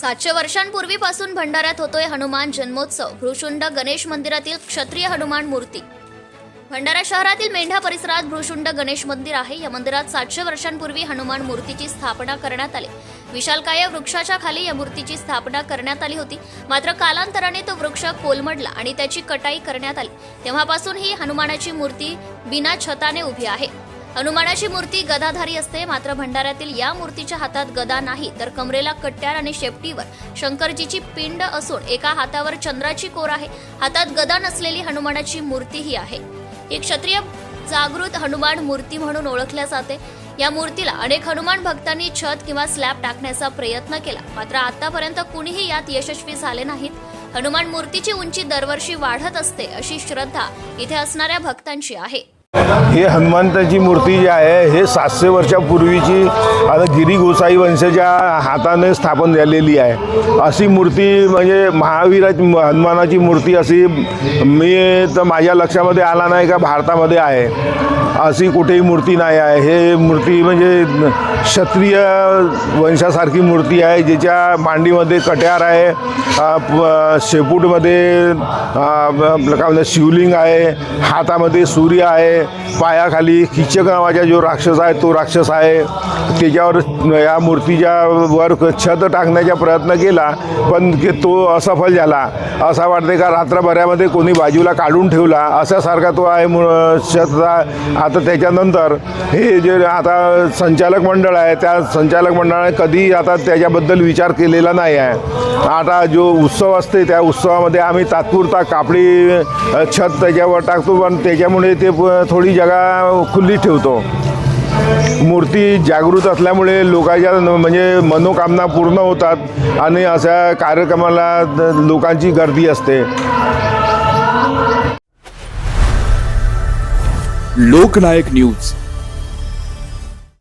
सातशे वर्षांपूर्वीपासून भंडाऱ्यात होतोय हनुमान जन्मोत्सव. भ्रुशुंड गणेश मंदिरातील क्षत्रिय हनुमान मूर्ती. भंडारा शहरातील मेंढा परिसरात भ्रुशुंड गणेश मंदिर आहे. या मंदिरात सातशे वर्षांपूर्वी हनुमान मूर्तीची स्थापना करण्यात आली. विशालकाय वृक्षाच्या खाली या मूर्तीची स्थापना करण्यात आली होती. मात्र कालांतराने तो वृक्ष कोलमडला आणि त्याची कटाई करण्यात आली. तेव्हापासून ही हनुमानाची मूर्ती बिना छताने उभी आहे. हनुमानाची मूर्ती गदाधारी असते मात्र भंडाऱ्यातील या मूर्तीच्या हातात गदा नाही तर कमरेला कट्ट्यार आणि शेपटीवर शंकरजीची पिंड असून एका हातावर चंद्राची कोर आहे. हातात गदा नसलेली हनुमानाची मूर्तीही आहे. ही क्षत्रिय जागृत हनुमान मूर्ती म्हणून ओळखल्या जाते. या मूर्तीला अनेक हनुमान भक्तांनी छत किंवा स्लॅब टाकण्याचा प्रयत्न केला मात्र आतापर्यंत कुणीही यात यशस्वी झाले नाहीत. हनुमान मूर्तीची उंची दरवर्षी वाढत असते अशी श्रद्धा इथे असणाऱ्या भक्तांची आहे. हे हनुमंताची मूर्ती जी आहे हे सातशे वर्षापूर्वीची आता गिरी गोसाई वंशाच्या हाताने स्थापन झालेली आहे. अशी मूर्ती म्हणजे महावीराची हनुमानाची मूर्ती अशी मी तर माझ्या लक्षामध्ये आला नाही का भारतामध्ये आहे. अशी कुठेही मूर्ती नाही आहे. हे मूर्ती म्हणजे क्षत्रिय वंशासारखी मूर्ती आहे ज्याच्या मांडीमध्ये कट्यार आहे शेपूटमध्ये काय म्हणतात शिवलिंग आहे हातामध्ये सूर्य आहे पायाखाली किचक नावाचा जो राक्षस आहे तो राक्षस आहे. त्याच्यावर या मूर्तीच्या वर छत टाकण्याचा प्रयत्न केला पण ते तो असफल झाला. असा वाटते का रात्रभरामध्ये कोणी बाजूला काढून ठेवला? अशासारखा तो आहे मु- छतचा आता त्याच्यानंतर हे जे आता संचालक मंडळ आहे त्या संचालक मंडळाने कधी आता त्याच्याबद्दल विचार केलेला नाही आहे. आता जो उत्सव असते त्या उत्सवामध्ये आम्ही तात्पुरता कापडी छत त्याच्यावर टाकतो पण त्याच्यामुळे ते प- थोडी जागा खुल्ली ठेवतो. मूर्ती जागृत असल्यामुळे लोकांच्या म्हणजे मनोकामना पूर्ण होतात आणि अशा कार्यक्रमाला द- लोकांची गर्दी असते. लोकनायक न्यूज.